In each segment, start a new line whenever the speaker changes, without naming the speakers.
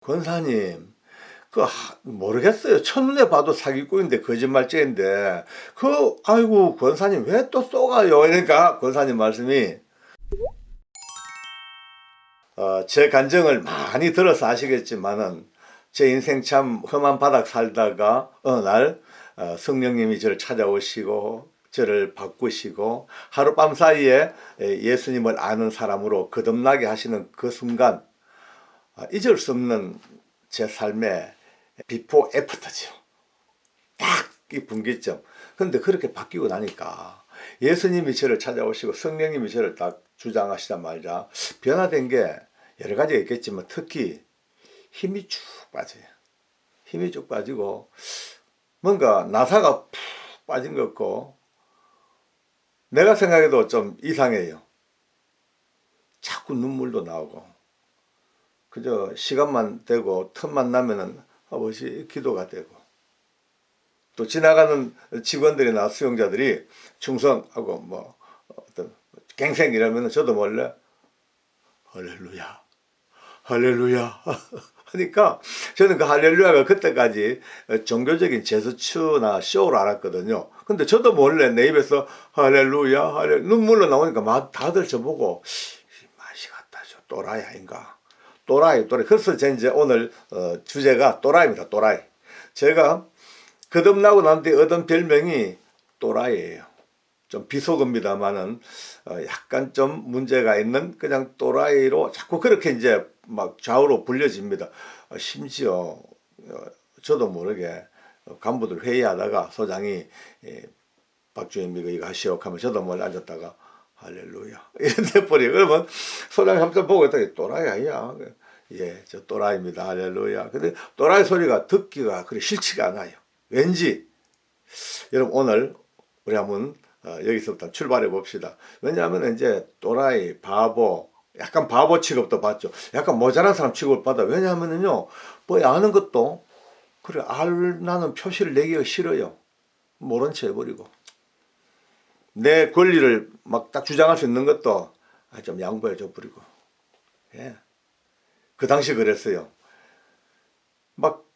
권사님, 그 하- 모르겠어요. 첫눈에 봐도 사기꾼인데 거짓말쟁인데 그 아이고 권사님 왜 또 쏘가요? 그러니까 권사님 말씀이 어, 제 간증을 많이 들어서 아시겠지만은 제 인생 참 험한 바닥 살다가 어느 날 어, 성령님이 저를 찾아오시고 저를 바꾸시고 하룻밤 사이에 에, 예수님을 아는 사람으로 거듭나게 하시는 그 순간 아, 잊을 수 없는 제 삶의 비포 애프터죠. 딱 이 분기점. 근데 그렇게 바뀌고 나니까 예수님이 저를 찾아오시고 성령님이 저를 딱 주장하시다 말자 변화된 게 여러 가지가 있겠지만 특히 힘이 쭉 빠져요. 힘이 쭉 빠지고 뭔가 나사가 푹 빠진 것 같고 내가 생각해도 좀 이상해요. 자꾸 눈물도 나오고 그저 시간만 되고 틈만 나면은 아버지 기도가 되고 또 지나가는 직원들이나 수용자들이 충성하고 뭐 어떤 갱생 이러면 저도 몰래 할렐루야 할렐루야 하니까 저는 그 할렐루야가 그때까지 종교적인 제스처나 쇼를 알았거든요. 근데 저도 몰래 내 입에서 할렐루야 할렐 눈물로 나오니까 막 다들 저보고 이 맛이 같다 저 또라이 아닌가 또라이 또라이 그래서 제 이제 오늘 어, 주제가 또라이입니다 또라이 제가 거듭나고 난 뒤에 얻은 별명이 또라이예요. 좀 비속어입니다만은 어, 약간 좀 문제가 있는 그냥 또라이로 자꾸 그렇게 이제 막 좌우로 불려집니다. 어, 심지어 어, 저도 모르게 간부들 회의하다가 소장이 예, 박주임 이거 이거 하시오 하면 저도 몰래 앉았다가 할렐루야 이런 돼버려 그러면 소장이 한번 보고 있다가 또라이 아니야 예 저 또라이입니다 할렐루야 근데 또라이 소리가 듣기가 그리 싫지가 않아요 왠지 여러분 오늘 우리 한번 어, 여기서부터 출발해 봅시다. 왜냐하면 이제 또라이, 바보, 약간 바보 취급도 받죠. 약간 모자란 사람 취급을 받아. 왜냐하면은요, 뭐 아는 것도 그래 알 나는 표시를 내기가 싫어요. 모른 채 해버리고 내 권리를 막 딱 주장할 수 있는 것도 아, 좀 양보해 줘 버리고. 예. 그 당시 그랬어요. 막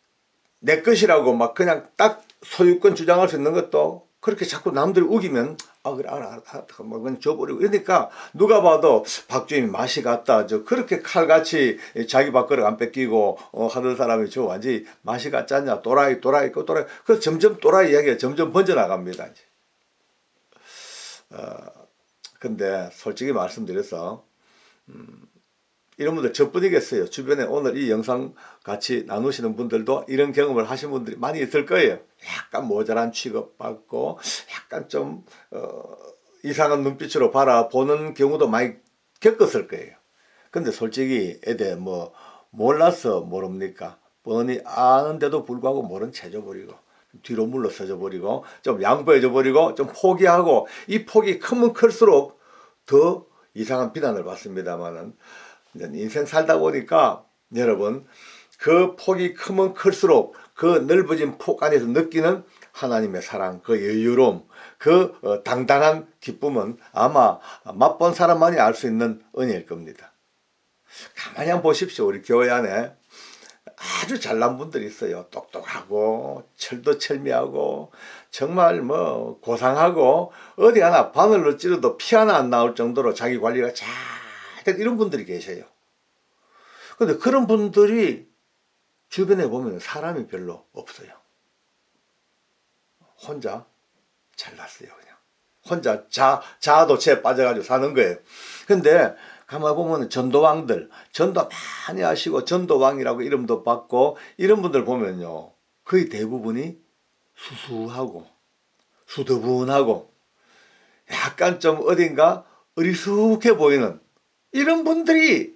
내 것이라고 막 그냥 딱 소유권 주장할 수 있는 것도 그렇게 자꾸 남들 우기면 아 그래 알아 알아 막 그냥 줘버리고. 이러니까 누가 봐도 박주임이 맛이 같다. 저 그렇게 칼같이 자기 밥그릇 안 뺏기고 어, 하던 사람이 저 완전히 맛이 같지 않냐. 또라이 또라이 그 또라이. 그 점점 또라이 이야기가 점점 번져나갑니다 이제 어 근데 솔직히 말씀드려서 이런 분들 저뿐이겠어요. 주변에 오늘 이 영상 같이 나누시는 분들도 이런 경험을 하신 분들이 많이 있을 거예요. 약간 모자란 취급받고 약간 좀 어, 이상한 눈빛으로 바라보는 경우도 많이 겪었을 거예요. 근데 솔직히 애들 뭐 몰라서 모릅니까? 뻔히 아는데도 불구하고 모른 채 줘버리고 뒤로 물러서져 버리고 좀 양보해줘 버리고 좀 포기하고 이 폭이 크면 클수록 더 이상한 비난을 받습니다만은 인생 살다 보니까 여러분 그 폭이 크면 클수록 그 넓어진 폭 안에서 느끼는 하나님의 사랑, 그 여유로움, 그 어, 당당한 기쁨은 아마 맛본 사람만이 알 수 있는 은혜일 겁니다. 가만히 한번 보십시오. 우리 교회 안에 아주 잘난 분들이 있어요. 똑똑하고 철도 철미하고 정말 뭐 고상하고 어디 하나 바늘로 찌르도 피 하나 안 나올 정도로 자기 관리가 잘 된 이런 분들이 계셔요. 근데 그런 분들이 주변에 보면 사람이 별로 없어요. 혼자 잘났어요, 그냥. 혼자 자, 자아도체에 빠져가지고 사는 거예요. 근데 가만 보면 전도왕들, 전도 많이 하시고 전도왕이라고 이름도 받고 이런 분들 보면요. 거의 대부분이 수수하고 수더분하고 약간 좀 어딘가 어리숙해 보이는 이런 분들이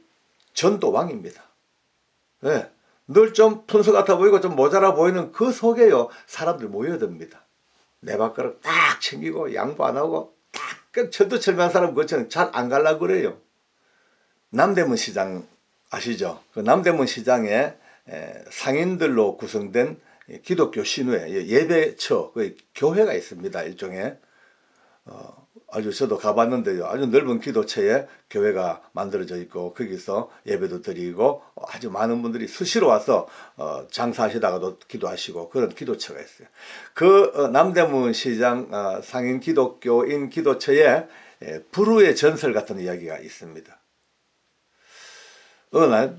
전도왕입니다. 네. 늘좀 푼수 같아 보이고 좀 모자라 보이는 그 속에요. 사람들 모여듭니다. 내 밥그릇 딱 챙기고 양보 안 하고 딱 철두철미한 사람 그처럼 잘 안 갈라 그래요. 남대문 시장 아시죠? 그 남대문 시장에 에, 상인들로 구성된 기독교 신회 예배처 그 교회가 있습니다. 일종의 어, 아주 저도 가봤는데요. 아주 넓은 기도처에 교회가 만들어져 있고 거기서 예배도 드리고 아주 많은 분들이 수시로 와서 어, 장사하시다가도 기도하시고 그런 기도처가 있어요. 그 어, 남대문 시장 어, 상인 기독교인 기도처에 예, 불후의 전설 같은 이야기가 있습니다. 어느 날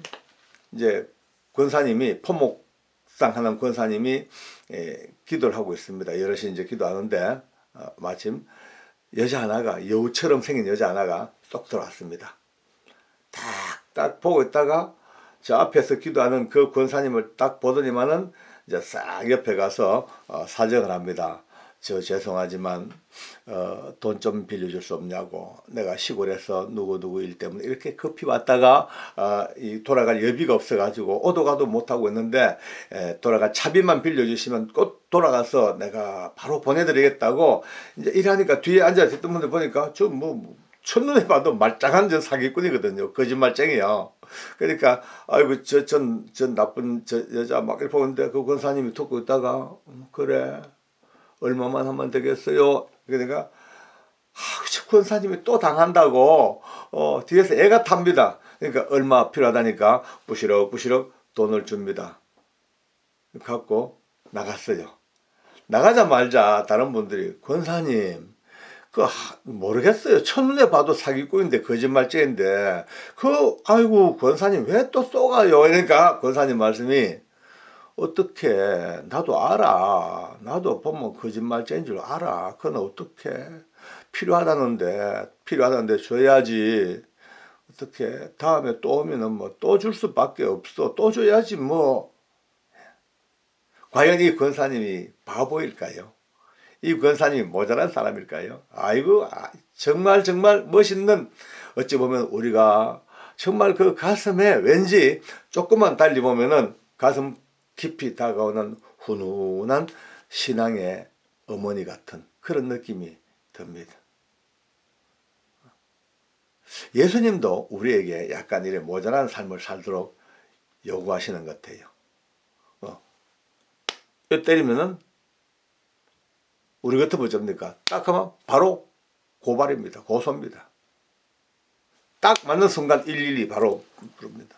이제 권사님이 포목상 하는 권사님이 예, 기도를 하고 있습니다. 여럿이 이제 기도하는데 어, 마침 여자 하나가 여우처럼 생긴 여자 하나가 쏙 들어왔습니다. 딱딱 보고 있다가 저 앞에서 기도하는 그 권사님을 딱 보더니만은 이제 싹 옆에 가서 어, 사정을 합니다. 저 죄송하지만 어, 돈 좀 빌려줄 수 없냐고 내가 시골에서 누구 누구 일 때문에 이렇게 급히 왔다가 어, 이 돌아갈 여비가 없어가지고 오도 가도 못하고 있는데 에, 돌아갈 차비만 빌려주시면 꼭 돌아가서 내가 바로 보내드리겠다고 이제 일하니까 뒤에 앉아 있던 분들 보니까 저뭐 첫눈에 봐도 말짱한 저 사기꾼이거든요. 거짓말쟁이요. 그러니까 아이고 저 전 전 나쁜 저 여자 막 이렇게 보는데 그 권사님이 듣고 있다가 음, 그래 얼마만 하면 되겠어요. 그러니까 아, 저 권사님이 또 당한다고 어, 뒤에서 애가 탑니다. 그러니까 얼마 필요하다니까 부시럭 부시럭 돈을 줍니다. 갖고 나갔어요. 나가자 말자 다른 분들이 권사님 그 하- 모르겠어요. 첫눈에 봐도 사기꾼인데 거짓말쟁인데 그 아이고 권사님 왜 또 쏘가요? 그러니까 권사님 말씀이 어떻게 나도 알아. 나도 보면 거짓말쟁인 줄 알아. 그건 어떻게 필요하다는데 필요하다는데 줘야지. 어떻게 다음에 또 오면은 뭐 또 줄 수밖에 없어. 또 줘야지 뭐. 과연 이 권사님이 바보일까요? 이 권사님이 모자란 사람일까요? 아이고 아, 정말 정말 멋있는 어찌 보면 우리가 정말 그 가슴에 왠지 조금만 달리 보면은 가슴 깊이 다가오는 훈훈한 신앙의 어머니 같은 그런 느낌이 듭니다. 예수님도 우리에게 약간 이래 모자란 삶을 살도록 요구하시는 것 같아요. 어. 뼈 때리면은 우리 같으면 어쩝니까? 딱 하면 바로 고발입니다. 고소입니다. 딱 맞는 순간 112 바로 부릅니다.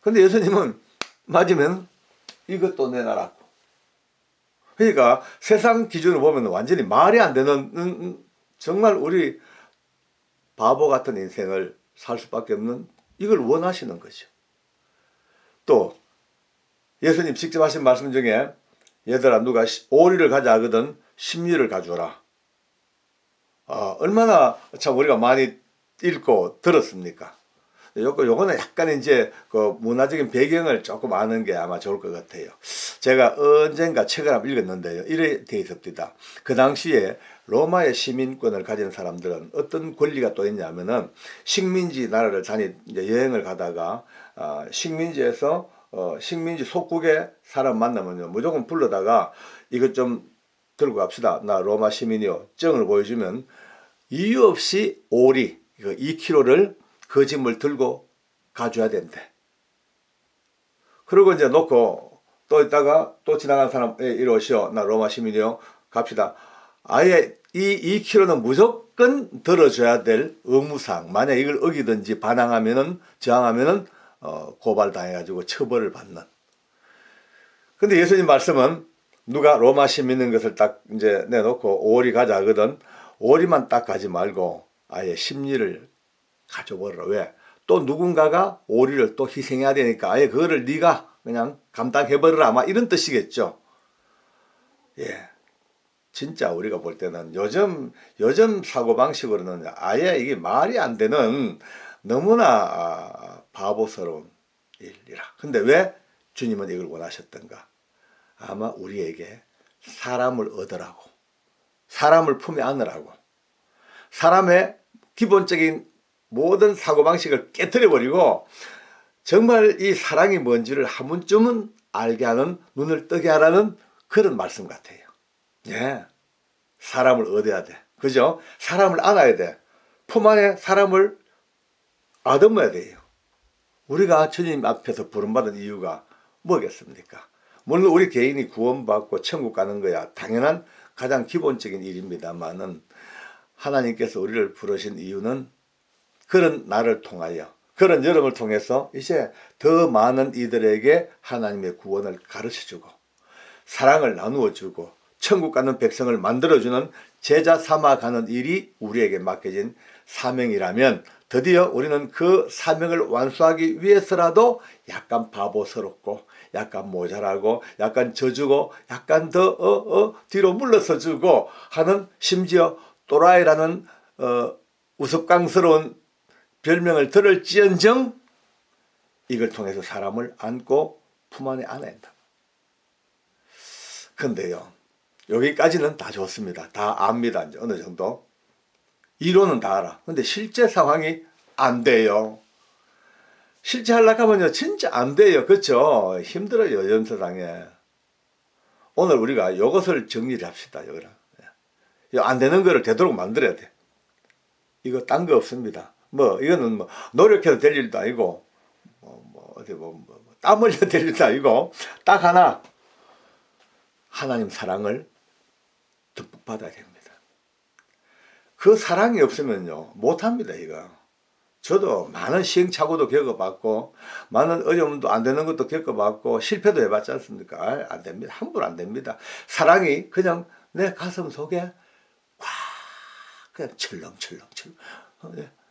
근데 예수님은 맞으면 이것도 내놔라. 그러니까 세상 기준으로 보면 완전히 말이 안 되는 음, 음, 정말 우리 바보 같은 인생을 살 수밖에 없는 이걸 원하시는 거죠. 또 예수님 직접 하신 말씀 중에 얘들아 누가 시- 오리를 가자 하거든 십리를 가져라. 아, 얼마나 참 우리가 많이 읽고 들었습니까? 요거 요거는 약간 이제 그 문화적인 배경을 조금 아는 게 아마 좋을 것 같아요. 제가 언젠가 책을 한번 읽었는데요. 이래 돼 있었습니다. 그 당시에 로마의 시민권을 가진 사람들은 어떤 권리가 또 있냐면은 식민지 나라를 다니 여행을 가다가 아, 식민지에서 어, 식민지 속국의 사람 만나면요 무조건 불러다가 이것 좀 들고 갑시다. 나 로마 시민이요. 증을 보여주면 이유 없이 오리 그 2kg를 그 짐을 들고 가줘야 된대. 그리고 이제 놓고 또 있다가 또 지나간 사람 예, 이리 오시오. 나 로마 시민이요. 갑시다. 아예 이 2kg는 무조건 들어줘야 될 의무사항. 만약 이걸 어기든지 반항하면은 저항하면은 어, 고발당해가지고 처벌을 받는. 근데 예수님 말씀은 누가 로마 시민인 것을 딱 이제 내놓고 오리 가자 하거든. 오리만 딱 가지 말고 아예 심리를 가져버려라. 왜? 또 누군가가 오리를 또 희생해야 되니까 아예 그거를 네가 그냥 감당해버려라. 아마 이런 뜻이겠죠. 예. 진짜 우리가 볼 때는 요즘 요즘 사고 방식으로는 아예 이게 말이 안 되는 너무나 아, 바보스러운 일이라. 근데 왜 주님은 이걸 원하셨던가? 아마 우리에게 사람을 얻으라고, 사람을 품에 안으라고, 사람의 기본적인 모든 사고방식을 깨뜨려 버리고 정말 이 사랑이 뭔지를 한 번쯤은 알게 하는 눈을 뜨게 하라는 그런 말씀 같아요. 예. 사람을 얻어야 돼. 그죠? 사람을 안아야 돼. 품 안에 사람을 아듬어야 돼요. 우리가 주님 앞에서 부름받은 이유가 뭐겠습니까? 물론 우리 개인이 구원받고 천국 가는 거야 당연한 가장 기본적인 일입니다만은 하나님께서 우리를 부르신 이유는 그런 나를 통하여 그런 여러분을 통해서 이제 더 많은 이들에게 하나님의 구원을 가르쳐 주고 사랑을 나누어 주고 천국 가는 백성을 만들어 주는 제자 삼아 가는 일이 우리에게 맡겨진 사명이라면 드디어 우리는 그 사명을 완수하기 위해서라도 약간 바보스럽고 약간 모자라고 약간 져주고 약간 더 어, 어, 뒤로 물러서 주고 하는 심지어 또라이라는 어, 우스꽝스러운 별명을 들을지언정 이걸 통해서 사람을 안고 품 안에 안아야 한다. 근데요, 여기까지는 다 좋습니다. 다 압니다. 이제 어느 정도. 이론은 다 알아. 근데 실제 상황이 안 돼요. 실제 하려고 하면요, 진짜 안 돼요. 그렇죠? 힘들어요, 요즘 세상에. 오늘 우리가 이것을 정리를 합시다, 여기랑. 안 되는 거를 되도록 만들어야 돼. 이거 딴 거 없습니다. 뭐, 이거는 뭐, 노력해도 될 일도 아니고, 뭐, 뭐 어디 뭐, 뭐, 뭐, 땀 흘려 될 일도 아니고, 딱 하나, 하나님 사랑을 듬뿍 받아야 됩니다. 그 사랑이 없으면요, 못합니다, 이거. 저도 많은 시행착오도 겪어봤고, 많은 어려움도 안 되는 것도 겪어봤고, 실패도 해봤지 않습니까? 아, 안 됩니다. 함부로 안 됩니다. 사랑이 그냥 내 가슴 속에 꽉, 그냥 철렁철렁철렁.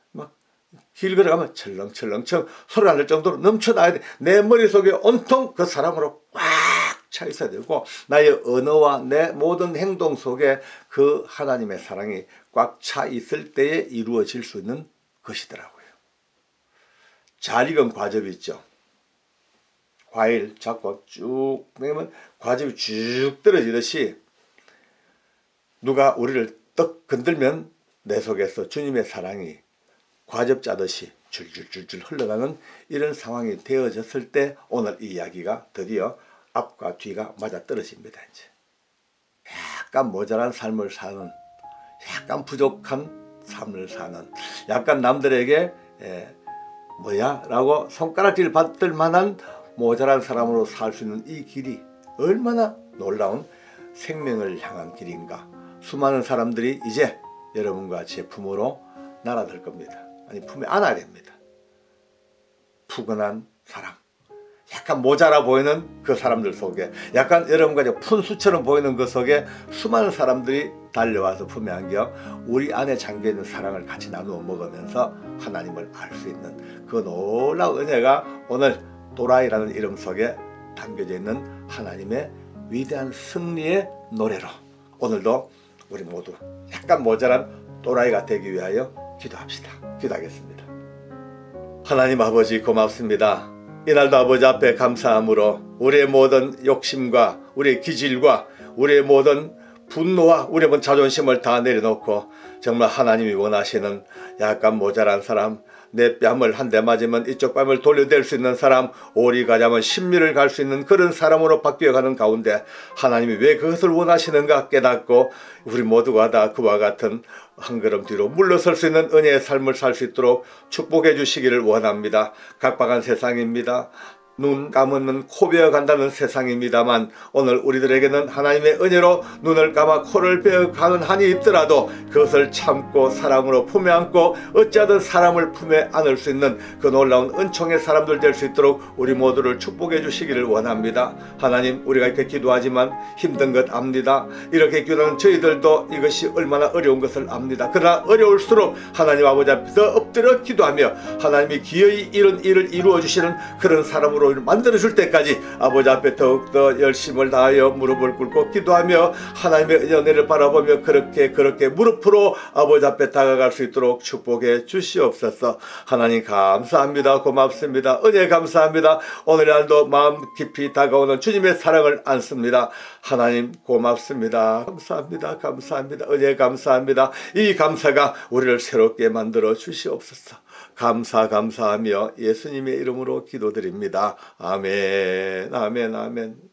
길 걸어가면 철렁철렁철렁 소리 안날 정도로 넘쳐나야 돼. 내 머릿속에 온통 그 사랑으로 꽉 차 있어야 되고, 나의 언어와 내 모든 행동 속에 그 하나님의 사랑이 꽉 차 있을 때에 이루어질 수 있는 것이더라고요. 잘 익은 과즙 있죠. 과일 잡고 쭉 내면 과즙이 쭉 떨어지듯이 누가 우리를 떡 건들면 내 속에서 주님의 사랑이 과즙 짜듯이 줄줄줄줄 흘러가는 이런 상황이 되어졌을 때 오늘 이 이야기가 드디어 앞과 뒤가 맞아 떨어집니다. 이제 약간 모자란 삶을 사는, 약간 부족한 삶을 사는, 약간 남들에게 에, 뭐야 라고 손가락질 받을 만한 모자란 사람으로 살 수 있는 이 길이 얼마나 놀라운 생명을 향한 길인가. 수많은 사람들이 이제 여러분과 제 품으로 날아들 겁니다. 아니 품에 안아야 됩니다. 푸근한 사랑. 약간 모자라 보이는 그 사람들 속에 약간 여러분과 푼수처럼 보이는 그 속에 수많은 사람들이 달려와서 품에 안겨 우리 안에 잠겨있는 사랑을 같이 나누어 먹으면서 하나님을 알 수 있는 그 놀라운 은혜가 오늘 도라이라는 이름 속에 담겨져 있는 하나님의 위대한 승리의 노래로 오늘도 우리 모두 약간 모자란 또라이가 되기 위하여 기도합시다. 기도하겠습니다. 하나님 아버지 고맙습니다. 이날도 아버지 앞에 감사함으로 우리의 모든 욕심과 우리의 기질과 우리의 모든 분노와 우리의 모든 자존심을 다 내려놓고 정말 하나님이 원하시는 약간 모자란 사람 내 뺨을 한 대 맞으면 이쪽 뺨을 돌려댈 수 있는 사람 오리 가자면 신미를 갈 수 있는 그런 사람으로 바뀌어가는 가운데 하나님이 왜 그것을 원하시는가 깨닫고 우리 모두가 다 그와 같은 한 걸음 뒤로 물러설 수 있는 은혜의 삶을 살 수 있도록 축복해 주시기를 원합니다. 각박한 세상입니다. 눈 감으면 코 베어 간다는 세상입니다만 오늘 우리들에게는 하나님의 은혜로 눈을 감아 코를 베어 가는 한이 있더라도 그것을 참고 사랑으로 품에 안고 어찌하든 사람을 품에 안을 수 있는 그 놀라운 은총의 사람들 될 수 있도록 우리 모두를 축복해 주시기를 원합니다. 하나님 우리가 이렇게 기도하지만 힘든 것 압니다. 이렇게 기도하는 저희들도 이것이 얼마나 어려운 것을 압니다. 그러나 어려울수록 하나님 아버지 앞에서 엎드려 기도하며 하나님이 기어이 이런 일을 이루어 주시는 그런 사람으로 만들어 줄 때까지 아버지 앞에 더욱더 열심을 다하여 무릎을 꿇고 기도하며 하나님의 은혜를 바라보며 그렇게 그렇게 무릎으로 아버지 앞에 다가갈 수 있도록 축복해 주시옵소서. 하나님 감사합니다. 고맙습니다. 은혜 감사합니다. 오늘날도 마음 깊이 다가오는 주님의 사랑을 안습니다. 하나님 고맙습니다. 감사합니다. 감사합니다. 은혜 감사합니다. 이 감사가 우리를 새롭게 만들어 주시옵소서. 감사 감사하며 예수님의 이름으로 기도드립니다. 아멘 아멘 아멘